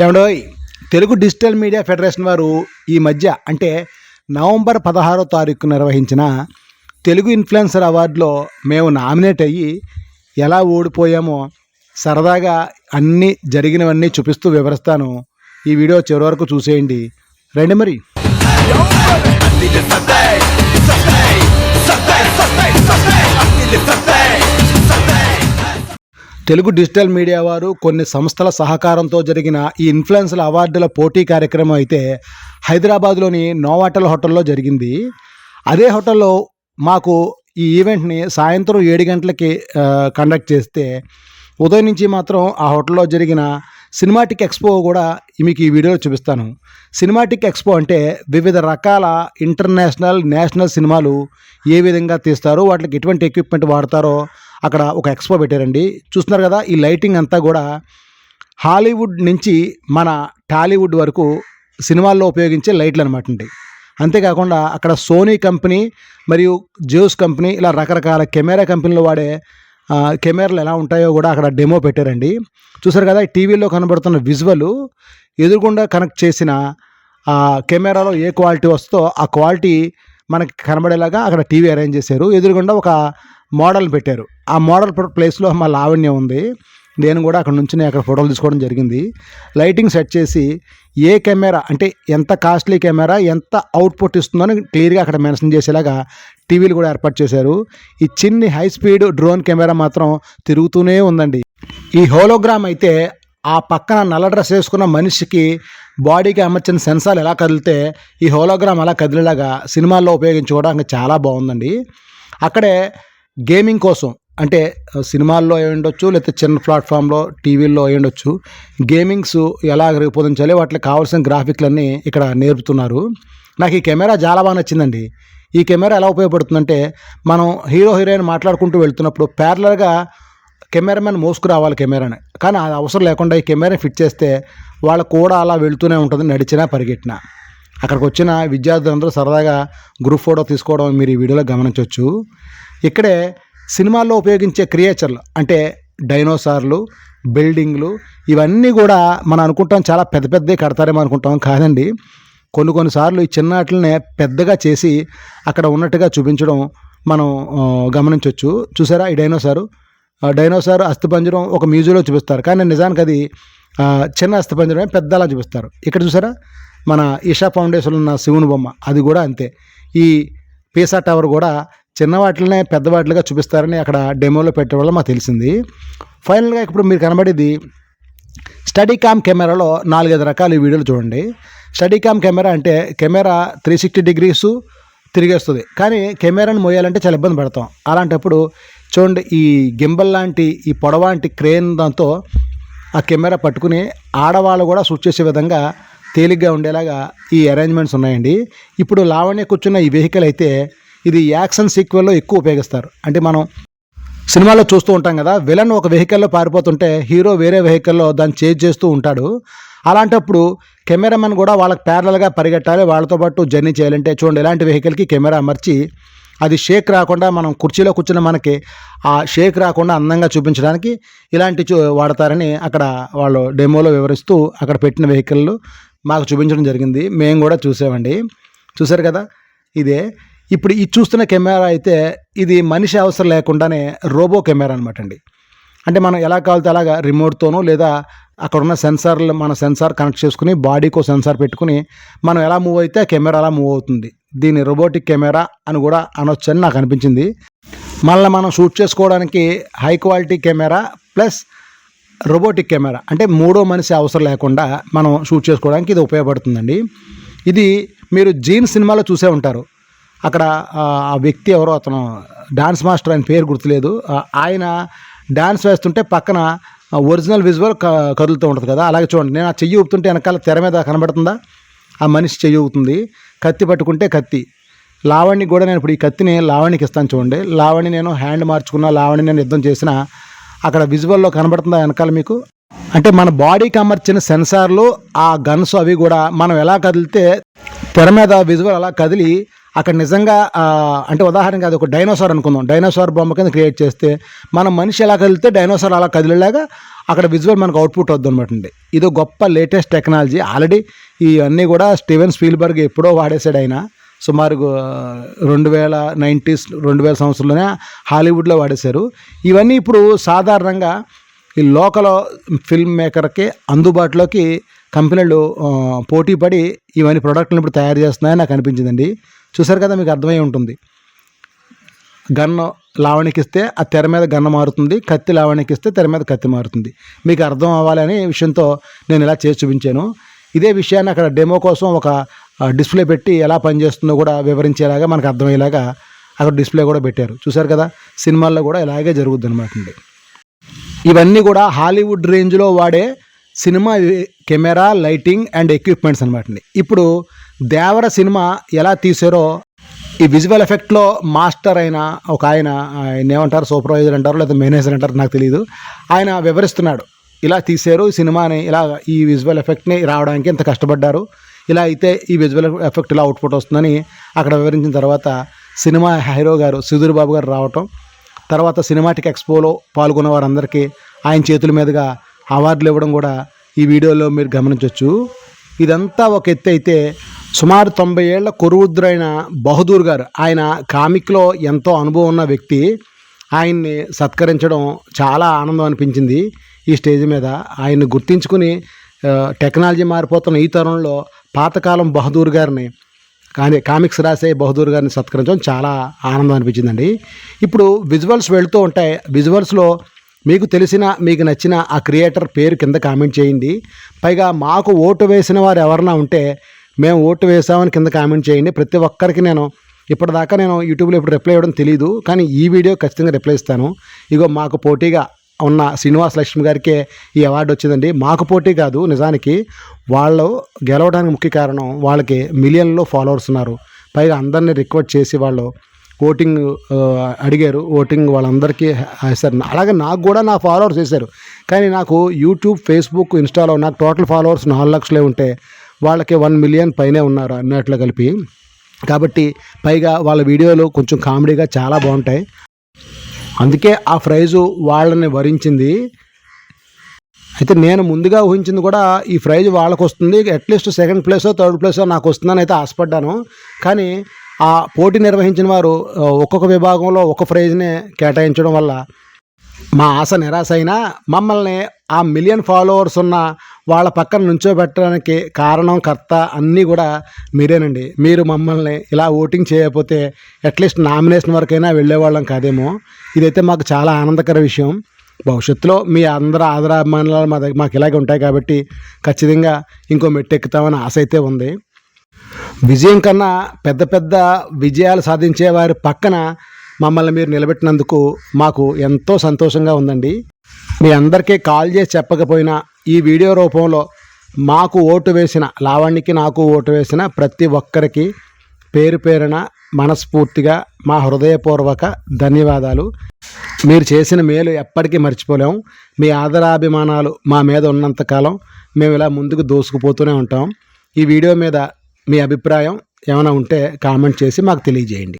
ఏమండోయ్ Telugu digital media federation వారు ఈ మధ్య అంటే నవంబర్ పదహారో తారీఖు నిర్వహించిన తెలుగు ఇన్ఫ్లుయెన్సర్ అవార్డులో మేము నామినేట్ అయ్యి ఎలా ఓడిపోయామో సరదాగా అన్నీ జరిగినవన్నీ చూపిస్తూ వివరిస్తాను ఈ వీడియో చివరి వరకు చూసేయండి రండి మరి తెలుగు డిజిటల్ మీడియా వారు కొన్ని సంస్థల సహకారంతో జరిగిన ఈ ఇన్ఫ్లుయెన్సర్ అవార్డుల పోటీ కార్యక్రమం అయితే హైదరాబాద్లోని నోవాటల్ హోటల్లో జరిగింది. అదే హోటల్లో మాకు ఈ ఈవెంట్ని సాయంత్రం ఏడు గంటలకి కండక్ట్ చేస్తే ఉదయం నుంచి మాత్రం ఆ హోటల్లో జరిగిన సినిమాటిక్ ఎక్స్పో కూడా మీకు ఈ వీడియోలో చూపిస్తాను. సినిమాటిక్ ఎక్స్పో అంటే వివిధ రకాల ఇంటర్నేషనల్ నేషనల్ సినిమాలు ఏ విధంగా తీస్తారో వాటికి ఎటువంటి ఎక్విప్మెంట్ వాడతారో అక్కడ ఒక ఎక్స్పో పెట్టారండి. చూస్తున్నారు కదా ఈ లైటింగ్ అంతా కూడా హాలీవుడ్ నుంచి మన టాలీవుడ్ వరకు సినిమాల్లో ఉపయోగించే లైట్లు అనమాట అండి. అంతేకాకుండా అక్కడ సోనీ కంపెనీ మరియు జియోస్ కంపెనీ ఇలా రకరకాల కెమెరా కంపెనీలు వాడే కెమెరాలు ఎలా ఉంటాయో కూడా అక్కడ డెమో పెట్టారండి. చూసారు కదా ఈ టీవీలో కనబడుతున్న విజువల్ ఎదురుగుండా కనెక్ట్ చేసిన ఆ కెమెరాలో ఏ క్వాలిటీ వస్తుందో ఆ క్వాలిటీ మనకి కనబడేలాగా అక్కడ టీవీ అరేంజ్ చేశారు. ఎదురుగుండా ఒక మోడల్ పెట్టారు. ఆ మోడల్ ప్లేస్లో మా లావణ్య ఉంది. నేను కూడా అక్కడ నుంచి అక్కడ ఫోటోలు తీసుకోవడం జరిగింది. లైటింగ్ సెట్ చేసి ఏ కెమెరా అంటే ఎంత కాస్ట్లీ కెమెరా ఎంత అవుట్పుట్ ఇస్తుందో అని క్లియర్గా అక్కడ మెన్షన్ చేసేలాగా టీవీలు కూడా ఏర్పాటు చేశారు. ఈ చిన్ని హై స్పీడ్ డ్రోన్ కెమెరా మాత్రం తిరుగుతూనే ఉందండి. ఈ హోలోగ్రామ్ అయితే ఆ పక్కన నల్ల డ్రెస్ వేసుకున్న మనిషికి బాడీకి అమర్చిన సెన్సార్ ఎలా కదిలితే ఈ హోలోగ్రామ్ అలా కదిలేలాగా సినిమాల్లో ఉపయోగించుకోవడానికి చాలా బాగుందండి. అక్కడే గేమింగ్ కోసం అంటే సినిమాల్లో అయి ఉండొచ్చు లేకపోతే చిన్న ప్లాట్ఫామ్లో టీవీల్లో అయి ఉండొచ్చు. గేమింగ్స్ ఎలా రూపొందించాలి వాటికి కావాల్సిన గ్రాఫిక్లన్నీ ఇక్కడ నేర్పుతున్నారు. నాకు ఈ కెమెరా చాలా బాగా నచ్చిందండి. ఈ కెమెరా ఎలా ఉపయోగపడుతుందంటే మనం హీరో హీరోయిన్ మాట్లాడుకుంటూ వెళ్తున్నప్పుడు ప్యారలర్గా కెమెరామెన్ మోసుకురావాలి కెమెరాని. కానీ అది అవసరం లేకుండా ఈ కెమెరా ఫిట్ చేస్తే వాళ్ళు కూడా అలా వెళ్తూనే ఉంటుంది నడిచినా పరిగెట్టినా. అక్కడికి వచ్చిన విద్యార్థులందరూ సరదాగా గ్రూప్ ఫోటో తీసుకోవడం మీరు ఈ వీడియోలో గమనించవచ్చు ఇక్కడే సినిమాల్లో ఉపయోగించే క్రియేచర్లు అంటే డైనోసార్లు బిల్డింగ్లు ఇవన్నీ కూడా మనం అనుకుంటాం చాలా పెద్ద పెద్దవి కడతారేమో అనుకుంటాం కాదండి. కొన్ని కొన్నిసార్లు ఈ చిన్న వాటిని పెద్దగా చేసి అక్కడ ఉన్నట్టుగా చూపించడం మనం గమనించవచ్చు చూసారా ఈ డైనోసారు? డైనోసార్ అస్థిపంజరం ఒక మ్యూజియంలో చూపిస్తారు. కానీ నిజానికి అది చిన్న అస్థిపంజరమే పెద్దలా చూపిస్తారు. ఇక్కడ చూసారా? మన ఈషా ఫౌండేషన్ ఉన్న శివుని బొమ్మ. అది కూడా అంతే. ఈ పీసా టవర్ కూడా చిన్న వాటినే పెద్ద వాటిలుగా చూపిస్తారని అక్కడ డెమోలో పెట్టడం వల్ల మాకు తెలిసింది. ఫైనల్గా ఇప్పుడు మీరు కనబడేది స్టడీ క్యామ్ కెమెరాలో నాలుగైదు రకాల వీడియోలు చూడండి. స్టడీ క్యామ్ కెమెరా అంటే కెమెరా త్రీ సిక్స్టీ డిగ్రీస్ తిరిగేస్తుంది. కానీ కెమెరాను మోయాలంటే చాలా ఇబ్బంది పడతాం. అలాంటప్పుడు చూడండి ఈ గింబల్ లాంటి ఈ పొడవాంటి క్రేన్ దాంతో ఆ కెమెరా పట్టుకుని ఆడవాళ్ళు కూడా షూట్ చేసే విధంగా తేలిగ్గా ఉండేలాగా ఈ అరేంజ్మెంట్స్ ఉన్నాయండి. ఇప్పుడు లావణ్య కూర్చున్న ఈ వెహికల్ అయితే ఇది యాక్షన్ సీక్వెల్లో ఎక్కువ ఉపయోగిస్తారు. అంటే మనం సినిమాలో చూస్తూ ఉంటాం కదా విలన్ ఒక వెహికల్లో పారిపోతుంటే హీరో వేరే వెహికల్లో దాన్ని చేజ్ చేస్తూ ఉంటాడు. అలాంటప్పుడు కెమెరామెన్ కూడా వాళ్ళకి ప్యారలల్గా పరిగెట్టాలి వాళ్ళతో పాటు జర్నీ చేయాలంటే చూడండి ఇలాంటి వెహికల్కి కెమెరా అమర్చి అది షేక్ రాకుండా మనం కుర్చీలో కూర్చున్న మనకి ఆ షేక్ రాకుండా అందంగా చూపించడానికి ఇలాంటి చూ వాడతారని అక్కడ వాళ్ళు డెమోలో వివరిస్తూ అక్కడ పెట్టిన వెహికల్ మాకు చూపించడం జరిగింది. మేము కూడా చూసామండి. చూసారు కదా? ఇదే. ఇప్పుడు ఈ చూస్తున్న కెమెరా అయితే ఇది మనిషి అవసరం లేకుండానే రోబో కెమెరా అనమాట అండి. అంటే మనం ఎలా కావాలితే అలాగా రిమోట్తోనో లేదా అక్కడ ఉన్న సెన్సార్లు మన సెన్సార్ కనెక్ట్ చేసుకుని బాడీకో సెన్సార్ పెట్టుకుని మనం ఎలా మూవ్ అయితే ఆ కెమెరా అలా మూవ్ అవుతుంది. దీన్ని రోబోటిక్ కెమెరా అని కూడా అనొచ్చు అని నాకు అనిపించింది. మళ్ళీ మనం షూట్ చేసుకోవడానికి high quality camera plus robotic camera అంటే మూడో మనిషి అవసరం లేకుండా మనం షూట్ చేసుకోవడానికి ఇది ఉపయోగపడుతుందండి. ఇది మీరు జీన్ సినిమాలో చూసే ఉంటారు. అక్కడ ఆ వ్యక్తి ఎవరో అతను డాన్స్ మాస్టర్ ఆయన పేరు గుర్తులేదు. ఆయన డాన్స్ వేస్తుంటే పక్కన ఒరిజినల్ విజువల్ కదులుతూ ఉంటుంది కదా అలాగే చూడండి. నేను ఆ చెయ్యి ఊపుతుంటే వెనకాల తెర మీద కనబడుతుందా? ఆ మనిషి చెయ్యి ఊపుతుంది. కత్తి పట్టుకుంటే కత్తి. లావణ్ణి కూడా నేను ఇప్పుడు ఈ కత్తిని లావణ్యకి ఇస్తాను చూడండి. లావణ్ణి నేను హ్యాండ్ మార్చుకున్న లావణ్ణి నేను యుద్ధం చేసిన అక్కడ విజువల్లో కనబడుతుందా వెనకాల మీకు? అంటే మన బాడీకి అమర్చిన సెన్సార్లు ఆ గన్స్ అవి కూడా మనం ఎలా కదిలితే తెర మీద విజువల్ అలా కదిలి అక్కడ నిజంగా అంటే ఉదాహరణకి అది ఒక డైనోసార్ అనుకుందాం. డైనోసార్ బొమ్మ కింద క్రియేట్ చేస్తే మనం మనిషి ఎలా కదిలితే డైనోసార్ అలా కదిలేలాగా అక్కడ విజువల్ మనకు అవుట్పుట్ వద్దు అనమాట అండి. ఇది గొప్ప లేటెస్ట్ టెక్నాలజీ. ఆల్రెడీ ఇవన్నీ కూడా స్టీవెన్ స్పీల్బర్గ్ ఎప్పుడో వాడేసాడు ఆయన. సుమారు రెండు వేల నైంటీస్ రెండు వేల సంవత్సరంలోనే హాలీవుడ్లో వాడేశారు. ఇవన్నీ ఇప్పుడు సాధారణంగా ఈ లోకల్ ఫిల్మ్ మేకర్కి అందుబాటులోకి కంపెనీలు పోటీ పడి ఇవన్నీ ప్రోడక్ట్లను ఇప్పుడు తయారు చేస్తున్నాయని నాకు అనిపించిందండి. చూసారు కదా మీకు అర్థమై ఉంటుంది. గన్ను లావణికిస్తే ఆ తెర మీద గన్న మారుతుంది కత్తి లావణికిస్తే తెర మీద కత్తి మారుతుంది. మీకు అర్థం అవ్వాలనే విషయంతో నేను ఇలా చేసి చూపించాను. ఇదే విషయాన్ని అక్కడ డెమో కోసం ఒక డిస్ప్లే పెట్టి ఎలా పనిచేస్తుందో కూడా వివరించేలాగా మనకు అర్థమయ్యేలాగా అక్కడ డిస్ప్లే కూడా పెట్టారు. చూసారు కదా సినిమాల్లో కూడా ఇలాగే జరుగుద్ది అనమాట అండి. ఇవన్నీ కూడా హాలీవుడ్ రేంజ్లో వాడే cinema camera lighting and equipments అనమాట ఇప్పుడు దేవర సినిమా ఎలా తీసారో ఈ విజువల్ ఎఫెక్ట్లో మాస్టర్ అయిన ఒక ఆయన ఆయన ఏమంటారు సూపర్వైజర్ అంటారు లేదా మేనేజర్ అంటారు నాకు తెలియదు ఆయన వివరిస్తున్నాడు ఇలా తీశారు ఈ సినిమాని ఇలా ఈ విజువల్ ఎఫెక్ట్ని రావడానికి ఇంత కష్టపడ్డారు ఇలా అయితే ఈ విజువల్ ఎఫెక్ట్ ఇలా అవుట్పుట్ వస్తుందని అక్కడ వివరించిన తర్వాత సినిమా హీరో గారు సుధీర్ బాబు గారు రావటం తర్వాత సినిమాటిక్ ఎక్స్పోలో పాల్గొన్న వారందరికీ ఆయన చేతుల మీదుగా అవార్డులు ఇవ్వడం కూడా ఈ వీడియోలో మీరు గమనించవచ్చు ఇదంతా ఒక ఎత్తు అయితే సుమారు తొంభై ఏళ్ళ కొరువుద్రైన బహదూర్ గారు ఆయన కామిక్లో ఎంతో అనుభవం ఉన్న వ్యక్తి. ఆయన్ని సత్కరించడం చాలా ఆనందం అనిపించింది. ఈ స్టేజ్ మీద ఆయన్ని గుర్తించుకుని టెక్నాలజీ మారిపోతున్న ఈ తరుణంలో పాతకాలం బహదూర్ గారిని కానీ కామిక్స్ రాసే బహదూర్ గారిని సత్కరించడం చాలా ఆనందం అనిపించిందండి. ఇప్పుడు విజువల్స్ వెళుతూ ఉంటాయి. విజువల్స్లో మీకు తెలిసిన మీకు నచ్చిన ఆ క్రియేటర్ పేరు కింద కామెంట్ చేయండి. పైగా మాకు ఓటు వేసిన వారు ఎవరన్నా ఉంటే మేము ఓటు వేసామని కింద కామెంట్ చేయండి. ప్రతి ఒక్కరికి నేను ఇప్పటిదాకా నేను యూట్యూబ్లో ఇప్పుడు రిప్లై ఇవ్వడం తెలియదు కానీ ఈ వీడియో ఖచ్చితంగా రిప్లై ఇస్తాను. ఇగో మాకు పోటీగా ఉన్న శ్రీనివాస్ లక్ష్మి గారికే ఈ అవార్డు వచ్చిందండి. మాకు పోటీ కాదు నిజానికి వాళ్ళు గెలవడానికి ముఖ్య కారణం వాళ్ళకి మిలియన్లో ఫాలోవర్స్ ఉన్నారు. పైగా అందరినీ రిక్వెస్ట్ చేసి వాళ్ళు ఓటింగ్ అడిగారు. ఓటింగ్ వాళ్ళందరికీ వేశారు అలాగే నాకు కూడా నా ఫాలోవర్స్ వేశారు కానీ నాకు యూట్యూబ్ ఫేస్బుక్ ఇన్స్టాలో నాకు టోటల్ ఫాలోవర్స్ నాలుగు లక్షలే ఉంటే వాళ్ళకి వన్ మిలియన్ పైనే ఉన్నారు అన్నట్లు కలిపి. కాబట్టి పైగా వాళ్ళ వీడియోలు కొంచెం కామెడీగా చాలా బాగుంటాయి. అందుకే ఆ ప్రైజు వాళ్ళని వరించింది. అయితే నేను ముందుగా ఊహించింది కూడా ఈ ప్రైజ్ వాళ్ళకు వస్తుంది అట్లీస్ట్ సెకండ్ ప్లేసో థర్డ్ ప్లేసో నాకు వస్తుందని అయితే ఆశపడ్డాను. కానీ ఆ పోటీ నిర్వహించిన వారు ఒక్కొక్క విభాగంలో ఒక ప్రైజ్నే కేటాయించడం వల్ల మా ఆశ నిరాశ అయినా మమ్మల్ని ఆ మిలియన్ ఫాలోవర్స్ ఉన్న వాళ్ళ పక్కన నుంచోబెట్టడానికి కారణం కర్త అన్నీ కూడా మీరేనండి. మీరు మమ్మల్ని ఇలా ఓటింగ్ చేయకపోతే అట్లీస్ట్ నామినేషన్ వరకైనా వెళ్ళేవాళ్ళం కాదేమో. ఇదైతే మాకు చాలా ఆనందకర విషయం. భవిష్యత్తులో మీ అందరి ఆదరాభిమానాలు మా దగ్గర మాకు ఇలాగే ఉంటాయి కాబట్టి ఖచ్చితంగా ఇంకో మెట్టు ఎక్కుతామని ఆశ అయితే ఉంది. విజయం కన్నా పెద్ద పెద్ద విజయాలు సాధించే వారి పక్కన మమ్మల్ని మీరు నిలబెట్టినందుకు మాకు ఎంతో సంతోషంగా ఉందండి. మీ అందరికీ కాల్ చేసి చెప్పకపోయినా ఈ వీడియో రూపంలో మాకు ఓటు వేసిన లావణ్యకి నాకు ఓటు వేసిన ప్రతి ఒక్కరికి పేరు పేరున మనస్ఫూర్తిగా మా హృదయపూర్వక ధన్యవాదాలు. మీరు చేసిన మేలు ఎప్పటికీ మర్చిపోలేం. మీ ఆదరాభిమానాలు మా మీద ఉన్నంతకాలం మేము ఇలా ముందుకు దూసుకుపోతూనే ఉంటాం. ఈ వీడియో మీద మీ అభిప్రాయం ఏమైనా ఉంటే కామెంట్ చేసి మాకు తెలియజేయండి.